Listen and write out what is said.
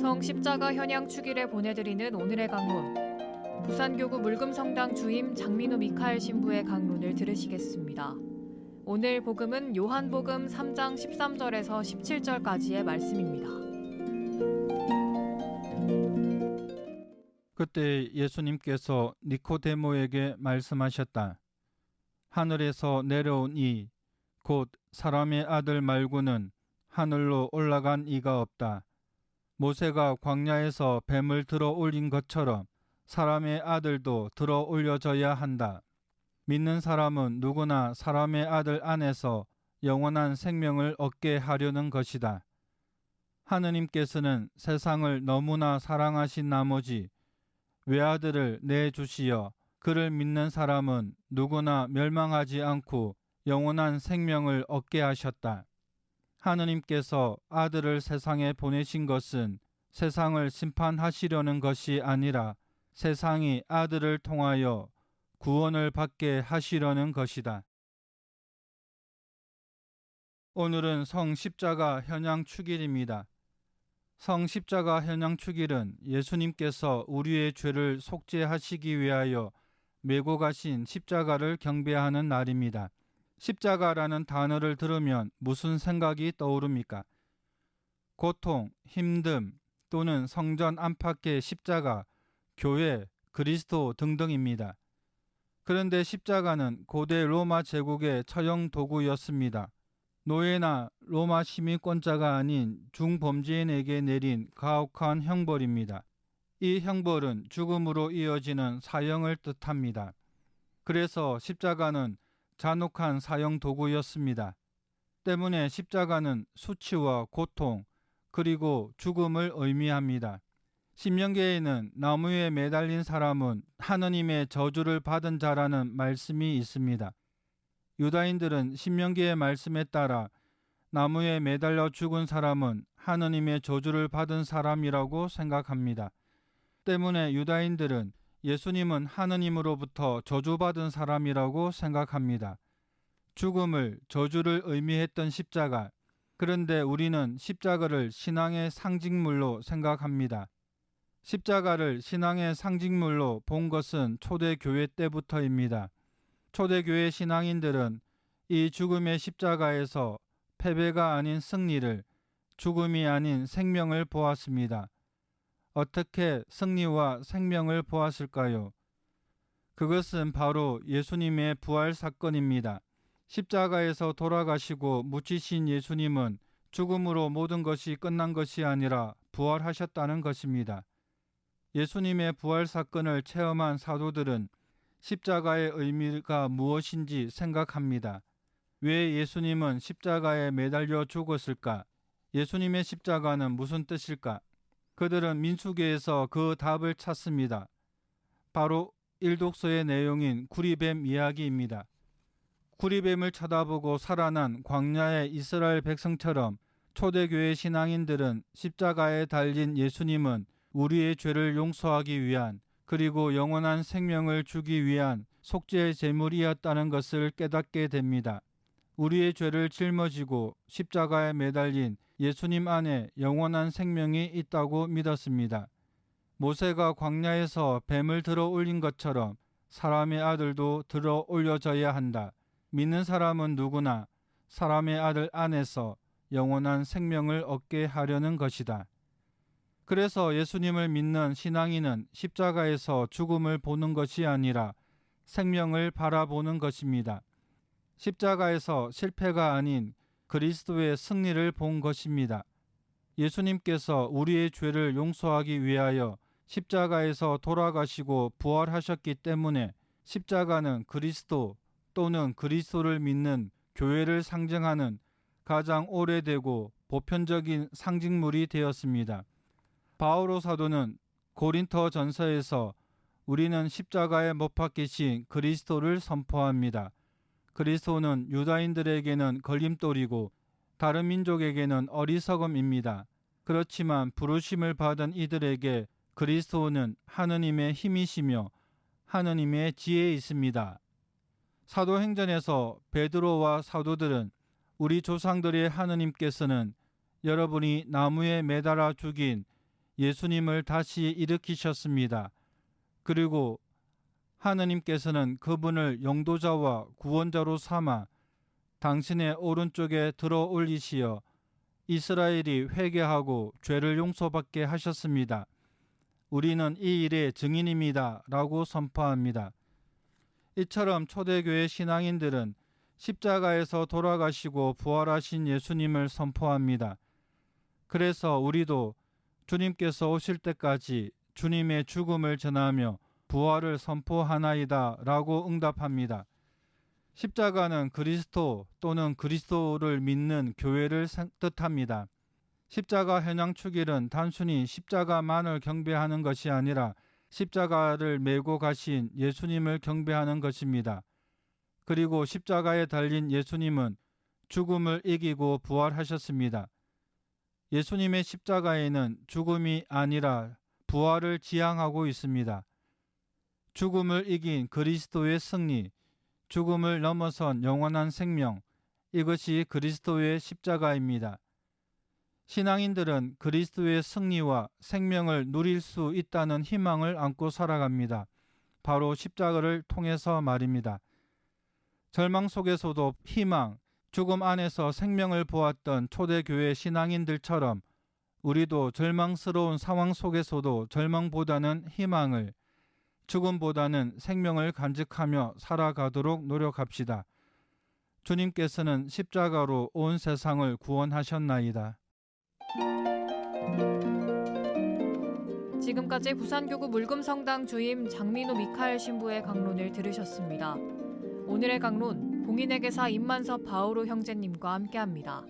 성 십자가 현양 축일에 보내드리는 오늘의 강론. 부산교구 물금성당 주임 장민호 미카엘 신부의 강론을 들으시겠습니다. 오늘 복음은 요한복음 3장 13절에서 17절까지의 말씀입니다. 그때 예수님께서 니코데모에게 말씀하셨다. 하늘에서 내려온 이, 곧 사람의 아들 말고는 하늘로 올라간 이가 없다. 모세가 광야에서 뱀을 들어 올린 것처럼 사람의 아들도 들어 올려져야 한다. 믿는 사람은 누구나 사람의 아들 안에서 영원한 생명을 얻게 하려는 것이다. 하느님께서는 세상을 너무나 사랑하신 나머지 외아들을 내주시어 그를 믿는 사람은 누구나 멸망하지 않고 영원한 생명을 얻게 하셨다. 하느님께서 아들을 세상에 보내신 것은 세상을 심판하시려는 것이 아니라 세상이 아들을 통하여 구원을 받게 하시려는 것이다. 오늘은 성 십자가 현양 축일입니다. 성 십자가 현양 축일은 예수님께서 우리의 죄를 속죄하시기 위하여 메고 가신 십자가를 경배하는 날입니다. 십자가라는 단어를 들으면 무슨 생각이 떠오릅니까? 고통, 힘듦 또는 성전 안팎의 십자가, 교회, 그리스도 등등입니다. 그런데 십자가는 고대 로마 제국의 처형 도구였습니다. 노예나 로마 시민권자가 아닌 중범죄인에게 내린 가혹한 형벌입니다. 이 형벌은 죽음으로 이어지는 사형을 뜻합니다. 그래서 십자가는 잔혹한 사형 도구였습니다. 때문에 십자가는 수치와 고통 그리고 죽음을 의미합니다. 신명계에는 나무에 매달린 사람은 하느님의 저주를 받은 자라는 말씀이 있습니다. 유다인들은 신명기의 말씀에 따라 나무에 매달려 죽은 사람은 하느님의 저주를 받은 사람이라고 생각합니다. 때문에 유다인들은 예수님은 하느님으로부터 저주받은 사람이라고 생각합니다. 죽음을 저주를 의미했던 십자가. 그런데 우리는 십자가를 신앙의 상징물로 생각합니다. 십자가를 신앙의 상징물로 본 것은 초대교회 때부터입니다. 초대교회 신앙인들은 이 죽음의 십자가에서 패배가 아닌 승리를, 죽음이 아닌 생명을 보았습니다. 어떻게 승리와 생명을 보았을까요? 그것은 바로 예수님의 부활 사건입니다. 십자가에서 돌아가시고 묻히신 예수님은 죽음으로 모든 것이 끝난 것이 아니라 부활하셨다는 것입니다. 예수님의 부활 사건을 체험한 사도들은 십자가의 의미가 무엇인지 생각합니다. 왜 예수님은 십자가에 매달려 죽었을까? 예수님의 십자가는 무슨 뜻일까? 그들은 민수기에서 그 답을 찾습니다. 바로 일독서의 내용인 구리뱀 이야기입니다. 구리뱀을 쳐다보고 살아난 광야의 이스라엘 백성처럼 초대교회 신앙인들은 십자가에 달린 예수님은 우리의 죄를 용서하기 위한 그리고 영원한 생명을 주기 위한 속죄의 제물이었다는 것을 깨닫게 됩니다. 우리의 죄를 짊어지고 십자가에 매달린 예수님 안에 영원한 생명이 있다고 믿었습니다. 모세가 광야에서 뱀을 들어 올린 것처럼 사람의 아들도 들어 올려져야 한다. 믿는 사람은 누구나 사람의 아들 안에서 영원한 생명을 얻게 하려는 것이다. 그래서 예수님을 믿는 신앙인은 십자가에서 죽음을 보는 것이 아니라 생명을 바라보는 것입니다. 십자가에서 실패가 아닌 그리스도의 승리를 본 것입니다. 예수님께서 우리의 죄를 용서하기 위하여 십자가에서 돌아가시고 부활하셨기 때문에 십자가는 그리스도 또는 그리스도를 믿는 교회를 상징하는 가장 오래되고 보편적인 상징물이 되었습니다. 바오로 사도는 고린터 전서에서 우리는 십자가에 못 박히신 그리스도를 선포합니다. 그리스도는 유다인들에게는 걸림돌이고 다른 민족에게는 어리석음입니다. 그렇지만 부르심을 받은 이들에게 그리스도는 하느님의 힘이시며 하느님의 지혜에 있습니다. 사도행전에서 베드로와 사도들은 우리 조상들의 하느님께서는 여러분이 나무에 매달아 죽인 예수님을 다시 일으키셨습니다. 그리고 하느님께서는 그분을 영도자와 구원자로 삼아 당신의 오른쪽에 들어 올리시어 이스라엘이 회개하고 죄를 용서받게 하셨습니다. 우리는 이 일의 증인입니다. 라고 선포합니다. 이처럼 초대교회 신앙인들은 십자가에서 돌아가시고 부활하신 예수님을 선포합니다. 그래서 우리도 주님께서 오실 때까지 주님의 죽음을 전하며 부활을 선포하나이다 라고 응답합니다. 십자가는 그리스도 또는 그리스도를 믿는 교회를 생- 뜻합니다. 십자가 현양 축일은 단순히 십자가만을 경배하는 것이 아니라 십자가를 메고 가신 예수님을 경배하는 것입니다. 그리고 십자가에 달린 예수님은 죽음을 이기고 부활하셨습니다. 예수님의 십자가에는 죽음이 아니라 부활을 지향하고 있습니다. 죽음을 이긴 그리스도의 승리, 죽음을 넘어선 영원한 생명, 이것이 그리스도의 십자가입니다. 신앙인들은 그리스도의 승리와 생명을 누릴 수 있다는 희망을 안고 살아갑니다. 바로 십자가를 통해서 말입니다. 절망 속에서도 희망, 죽음 안에서 생명을 보았던 초대교회 신앙인들처럼 우리도 절망스러운 상황 속에서도 절망보다는 희망을, 죽음보다는 생명을 간직하며 살아가도록 노력합시다. 주님께서는 십자가로 온 세상을 구원하셨나이다. 지금까지 부산교구 물금성당 주임 장민호 미카엘 신부의 강론을 들으셨습니다. 오늘의 강론 봉인회계사 임만섭 바오로 형제님과 함께합니다.